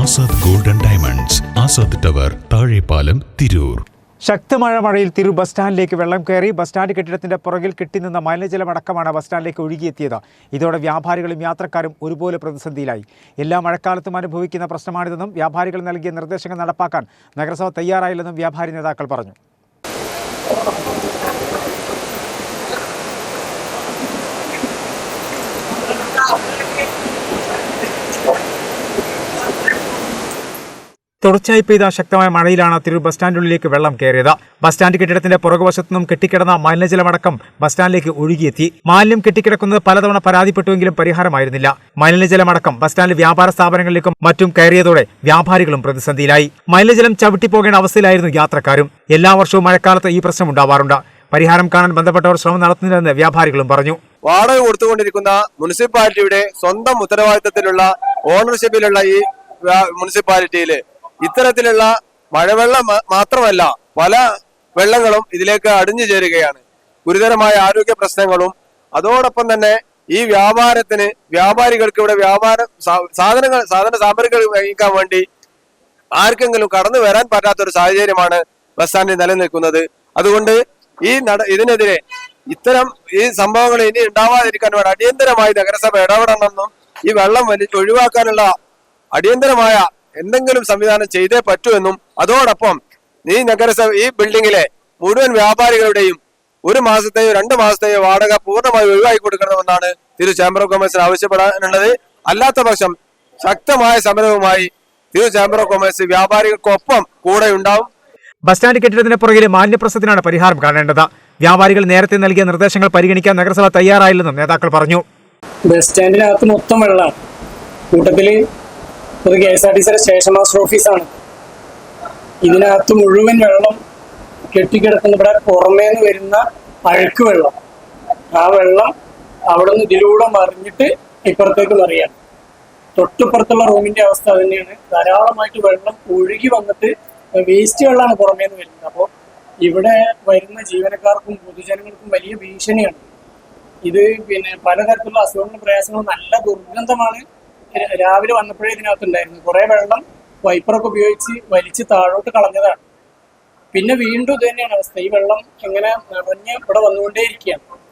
Azad golden diamonds Azad tower Thazhepalam Tirur. ശക്തമായ മഴയിൽ തിരു ബസ് സ്റ്റാൻഡിലേക്ക് വെള്ളം കയറി ബസ് സ്റ്റാൻഡ് കെട്ടിടത്തിന്റെ പുറകിൽ കെട്ടിനിന്ന മലിനജലമടക്കമാണ് ബസ് സ്റ്റാൻഡിലേക്ക് ഒഴുകിയെത്തിയത്. ഇതോടെ വ്യാപാരികളും യാത്രക്കാരും ഒരുപോലെ പ്രതിസന്ധിയിലായി. എല്ലാ മഴക്കാലത്തും അനുഭവിക്കുന്ന പ്രശ്നമാണിതെന്നും വ്യാപാരികൾ നൽകിയ നിർദ്ദേശങ്ങൾ നടപ്പാക്കാൻ നഗരസഭ തയ്യാറായില്ലെന്നും വ്യാപാരി നേതാക്കൾ പറഞ്ഞു. തുടർച്ചയായി പെയ്ത ശക്തമായ മഴയിലാണ് തിരൂർ ബസ് സ്റ്റാൻഡിനുള്ളിലേക്ക് വെള്ളം കയറിയത്. ബസ് സ്റ്റാൻഡ് കെട്ടിടത്തിന്റെ പുറകുവശത്തുനിന്നും കെട്ടിക്കിടന്ന മലിനജലമടക്കം ബസ് സ്റ്റാൻഡിലേക്ക് ഒഴുകിയെത്തി. മാലിന്യം കെട്ടിക്കിടക്കുന്നത് പലതവണ പരാതിപ്പെട്ടുവെങ്കിലും പരിഹാരമായിരുന്നില്ല. മലിനജലമടക്കം ബസ് സ്റ്റാൻഡിൽ വ്യാപാര സ്ഥാപനങ്ങളിലേക്കും മറ്റും കയറിയതോടെ വ്യാപാരികളും പ്രതിസന്ധിയിലായി. മലിനജലം ചവിട്ടിപ്പോകേണ്ട അവസ്ഥയിലായിരുന്നു യാത്രക്കാരും. എല്ലാ വർഷവും മഴക്കാലത്ത് ഈ പ്രശ്നം ഉണ്ടാവാറുണ്ട്. പരിഹാരം കാണാൻ ബന്ധപ്പെട്ടവർ ശ്രമം നടത്തുന്നില്ലെന്ന് വ്യാപാരികളും പറഞ്ഞു. വാടക കൊടുത്തുകൊണ്ടിരിക്കുന്ന മുനിസിപ്പാലിറ്റിയുടെ സ്വന്തം ഉത്തരവാദിത്തത്തിലുള്ള ഓണർഷിപ്പിലുള്ള ഈ മുനിസിപ്പാലിറ്റിയിലെ ഇത്തരത്തിലുള്ള മഴവെള്ളം മാത്രമല്ല പല വെള്ളങ്ങളും ഇതിലേക്ക് അടിഞ്ഞു ചേരുകയാണ്. ഗുരുതരമായ ആരോഗ്യ പ്രശ്നങ്ങളും അതോടൊപ്പം തന്നെ ഈ വ്യാപാരത്തിന് വ്യാപാരികൾക്ക് ഇവിടെ വ്യാപാര സാധനങ്ങൾ സാധന സാമഗ്രികൾ വാങ്ങിക്കാൻ വേണ്ടി ആർക്കെങ്കിലും കടന്നു വരാൻ പറ്റാത്ത ഒരു സാഹചര്യമാണ് ബസ് സ്റ്റാൻഡിൽ നിലനിൽക്കുന്നത്. അതുകൊണ്ട് ഈ നട ഇതിനെതിരെ ഇത്തരം ഈ സംഭവങ്ങൾ ഇനി ഉണ്ടാവാതിരിക്കാൻ വേണ്ടി അടിയന്തരമായി നഗരസഭ ഇടപെടണമെന്നും ഈ വെള്ളം വലിച്ച് ഒഴിവാക്കാനുള്ള അടിയന്തരമായ എന്തെങ്കിലും സംവിധാനം ചെയ്തേ പറ്റൂ എന്നും അതോടൊപ്പം ഈ നഗരസഭ ഈ ബിൽഡിങ്ങിലെ മുഴുവൻ വ്യാപാരികളുടെയും ഒരു മാസത്തെയോ രണ്ട് മാസത്തെയോ വാടക പൂർണമായി ഒഴിവാക്കി കൊടുക്കണമെന്നാണ് തിരു ചേംബർ ഓഫ് കൊമേഴ്സിന് ആവശ്യപ്പെടാനുള്ളത്. അല്ലാത്ത പക്ഷം ശക്തമായ സമരവുമായി തിരു ചേംബർ ഓഫ് കൊമേഴ്സ് വ്യാപാരികൾക്കൊപ്പം കൂടെ ഉണ്ടാവും. ബസ് സ്റ്റാൻഡ് കെട്ടിടത്തിന് പുറകിലെ മാലിന്യപ്രശ്നത്തിനാണ് പരിഹാരം കാണേണ്ടത്. വ്യാപാരികൾ നേരത്തെ നൽകിയ നിർദ്ദേശങ്ങൾ പരിഗണിക്കാൻ നഗരസഭ തയ്യാറായില്ലെന്നും നേതാക്കൾ പറഞ്ഞു. ബസ് സ്റ്റാൻഡിനകത്ത് മൊത്തം വെള്ളമാണ്. കൂട്ടത്തിൽ ഒരു കെ എസ് ആർ ടി സിയുടെ സ്റ്റേഷൻ മാസ്റ്റർ ഓഫീസാണ്. ഇതിനകത്ത് മുഴുവൻ വെള്ളം കെട്ടിക്കിടക്കുന്ന ഇവിടെ പുറമേ നിന്ന് വരുന്ന അഴുക്ക് വെള്ളം. ആ വെള്ളം അവിടെ നിന്ന് ഇതിലൂടെ മറിഞ്ഞിട്ട് ഇപ്പുറത്തേക്ക് മറിയാണ്. തൊട്ടിപ്പുറത്തുള്ള റൂമിന്റെ അവസ്ഥ അത് തന്നെയാണ് ധാരാളമായിട്ട് വെള്ളം ഒഴുകി വന്നിട്ട് വേസ്റ്റ് വെള്ളമാണ് പുറമേ നിന്ന് വരുന്നത്. അപ്പോൾ ഇവിടെ വരുന്ന ജീവനക്കാർക്കും പൊതുജനങ്ങൾക്കും വലിയ ഭീഷണിയാണ്. ഇത് പിന്നെ പലതരത്തിലുള്ള അസുഖങ്ങളും പ്രയാസങ്ങളും നല്ല ദുർഗന്ധമാണ് രാവിലെ വന്നപ്പോഴേ ഇതിനകത്തുണ്ടായിരുന്നു. കുറെ വെള്ളം വൈപ്പറൊക്കെ ഉപയോഗിച്ച് വലിച്ച് താഴോട്ട് കളഞ്ഞതാണ്. പിന്നെ വീണ്ടും ഇത് തന്നെയാണ് അവസ്ഥ. ഈ വെള്ളം ഇങ്ങനെ നിറഞ്ഞ് ഇവിടെ വന്നുകൊണ്ടേയിരിക്കുകയാണ്.